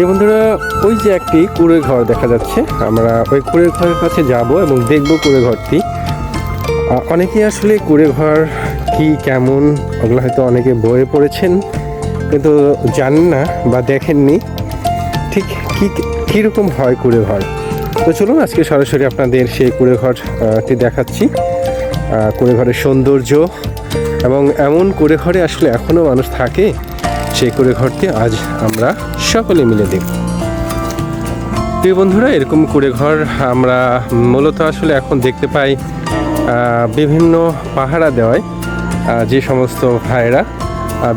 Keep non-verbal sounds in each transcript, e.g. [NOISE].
এই বন্ধুরা, ওই যে একটি কুড়ে ঘর দেখা যাচ্ছে। আমরা ওই কুড়ে ঘরের কাছে যাব এবং দেখব কুড়ে ঘরটি। অনেকেই আসলে কুড়ে ঘর কি, কেমন, ওগুলো হয়তো অনেকে বয়ে পড়েছেন, কিন্তু জানেন না বা দেখেননি। ঠিক কি, কীরকম হয় কুড়ে ঘর? তো চলুন, আজকে সরাসরি আপনাদের সেই কুড়ে ঘরটি দেখাচ্ছি। কুড়ে ঘরের সৌন্দর্য এবং এমন কুড়ে ঘরে আসলে এখনও মানুষ থাকে সেই কুড়ে ঘরটি আজ আমরা সকলে মিলে দেখব প্রিয় বন্ধুরা, এরকম কুড়ে ঘর আমরা মূলত আসলে এখন দেখতে পাই বিভিন্ন পাহারা দেওয়ায় যে সমস্ত ভাইরা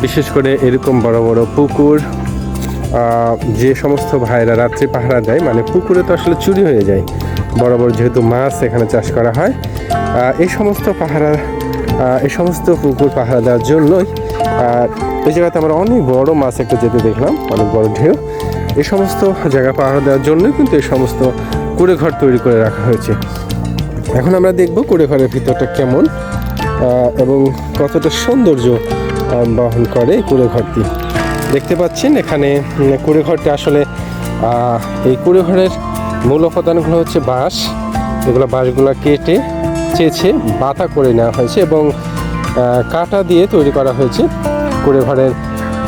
বিশেষ করে এরকম বড় বড় পুকুর যে সমস্ত ভাইরা রাত্রে পাহারা দেয় মানে পুকুরে তো আসলে চুরি হয়ে যায়। বড় বড় যেহেতু মাছ এখানে চাষ করা হয় এই সমস্ত পাহারা এই সমস্ত পুকুর পাহারা দেওয়ার জন্যই আর এই জায়গাতে আমরা অনেক বড় মাছ একটা যেতে দেখলাম, অনেক বড় ঢেউ। এই সমস্ত জায়গা পাহারা দেওয়ার জন্যই কিন্তু এই সমস্ত কুড়ে ঘর তৈরি করে রাখা হয়েছে। এখন আমরা দেখব কুড়ে ঘরের ভিতরটা কেমন এবং কতটা সৌন্দর্য বহন করে কুড়ে ঘরটি দেখতে পাচ্ছেন এখানে কুড়ে ঘরটা আসলে এই কুড়ে ঘরের মূল উপাদানগুলো হচ্ছে বাঁশ। এগুলো বাঁশগুলো কেটে চেয়েছে বাতা করে নেওয়া হয়েছে এবং কাটা দিয়ে তৈরি করা হয়েছে। কুড়ে ঘরের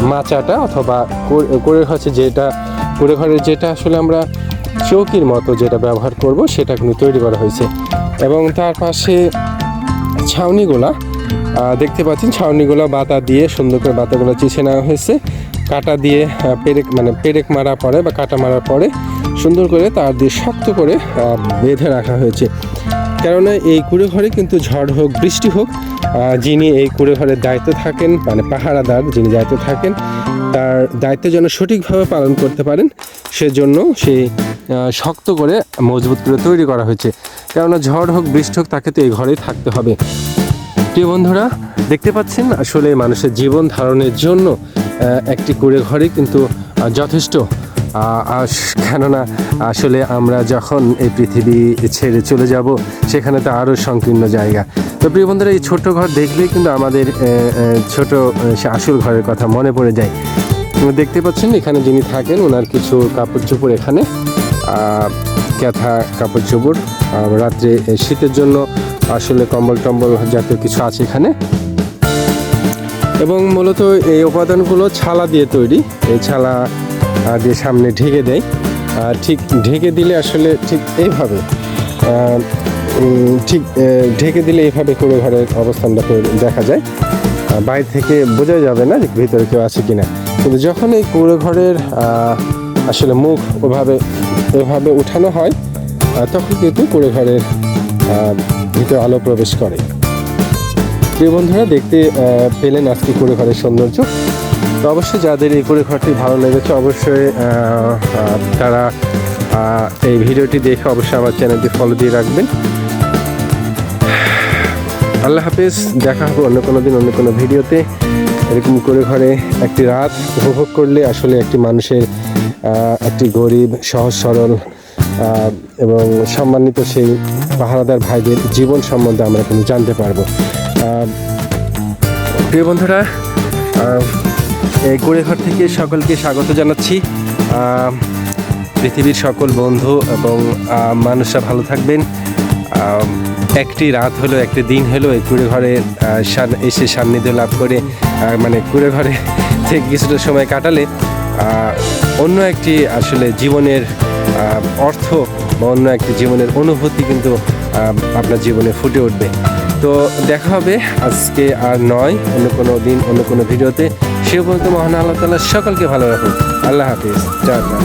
মাচাটা অথবা কুড়ে- হচ্ছে যেটা কুড়ে ঘরের যেটা আসলে আমরা চৌকির মতো যেটা ব্যবহার করব, সেটা কিন্তু তৈরি করা হয়েছে। এবং তার পাশে ছাউনিগুলা দেখতে পাচ্ছেন ছাউনিগুলো বাতা দিয়ে সুন্দর করে বাতাগুলো চিছে নেওয়া হয়েছে। কাটা দিয়ে পেরেক মানে পেরেক মারা পরে বা কাটা মারার পরে সুন্দর করে তার দিয়ে শক্ত করে বেঁধে রাখা হয়েছে। কেননা এই কুড়ে ঘরে কিন্তু ঝড় হোক, বৃষ্টি হোক যিনি এই কুড়ে ঘরের দায়িত্ব থাকেন মানে পাহারাদার যিনি দায়িত্ব থাকেন, তার দায়িত্ব যেন সঠিকভাবে পালন করতে পারেন, সেজন্য সেই শক্ত করে মজবুত করে তৈরি করা হয়েছে। কেননা ঝড় হোক, বৃষ্টি হোক, তাকে তো এই ঘরেই থাকতে হবে। প্রিয় বন্ধুরা, দেখতে পাচ্ছেন আসলে মানুষের জীবন ধারণের জন্য একটি কুড়ে ঘরে কিন্তু যথেষ্ট কেননা আসলে আমরা যখন এই পৃথিবী ছেড়ে চলে যাব, সেখানে তো আরও সংকীর্ণ জায়গা। তো প্রিয় বন্ধুরা, এই ছোট ঘর দেখলেই কিন্তু আমাদের ছোট সে আসল ঘরের কথা মনে পড়ে যায়। দেখতে পাচ্ছেন, এখানে যিনি থাকেন, ওনার কিছু কাপড় চোপড় এখানে ক্যাথা কাপড় চোপড় রাত্রে শীতের জন্য আসলে কম্বল টম্বল জাতীয় কিছু আছে এখানে। এবং মূলত এই উপাদানগুলো ছালা দিয়ে তৈরি। এই ছালা দিয়ে সামনে ঢেকে দেয়। আর ঠিক ঢেকে দিলে আসলে ঠিক এইভাবে ঠিক ঢেকে দিলে এইভাবে করে ঘরের অবস্থানটা দেখা যায়। বাইরে থেকে বোঝা যাবে না যে ভিতরে কেউ আছে কিনা। কিন্তু যখন এই কুড়ো ঘরের আসলে মুখ ওভাবে এভাবে উঠানো হয় তখন কিন্তু কুড়ো ঘরের ভিতরে আলো প্রবেশ করে। প্রিয় বন্ধুরা, দেখতে পেলেন আজকে কুড়ে ঘরের সৌন্দর্য। তো অবশ্যই যাদের এই কুড়ে ঘরটি ভালো লেগেছে, অবশ্যই তারা এই ভিডিওটি দেখে অবশ্যই আমার চ্যানেলটি ফলো দিয়ে রাখবেন। আল্লাহ হাফিজ, দেখা হবে অন্য কোনো দিন, অন্য কোনো ভিডিওতে। এরকম করে ঘরে একটি রাত উপভোগ করলে আসলে একটি মানুষের একটি গরিব, সহজ সরল এবং সম্মানিত সেই পাহারাদার ভাইদের জীবন সম্বন্ধে আমরা কিন্তু জানতে পারব। প্রিয় বন্ধুরা কুড়েঘর থেকে সকলকে স্বাগত জানাচ্ছি। পৃথিবীর সকল বন্ধু এবং মানুষরা ভালো থাকবেন। একটি রাত হলো, একটি দিন হলো, এই কুড়ে ঘরে এসে সান্নিধ্য লাভ করে মানে কুড়ে ঘরে [LAUGHS] থেকে কিছুটা সময় কাটালে অন্য একটি আসলে জীবনের অর্থ বা অন্য একটি জীবনের অনুভূতি কিন্তু আপনার জীবনে ফুটে উঠবে। তো দেখা হবে আজকে আর নয়, অন্য কোনো দিন, অন্য কোনো ভিডিওতে। সে পর্যন্ত মহান আল্লাহ তালা সকলকে ভালো রাখুন আল্লাহ হাফিজ। টাটা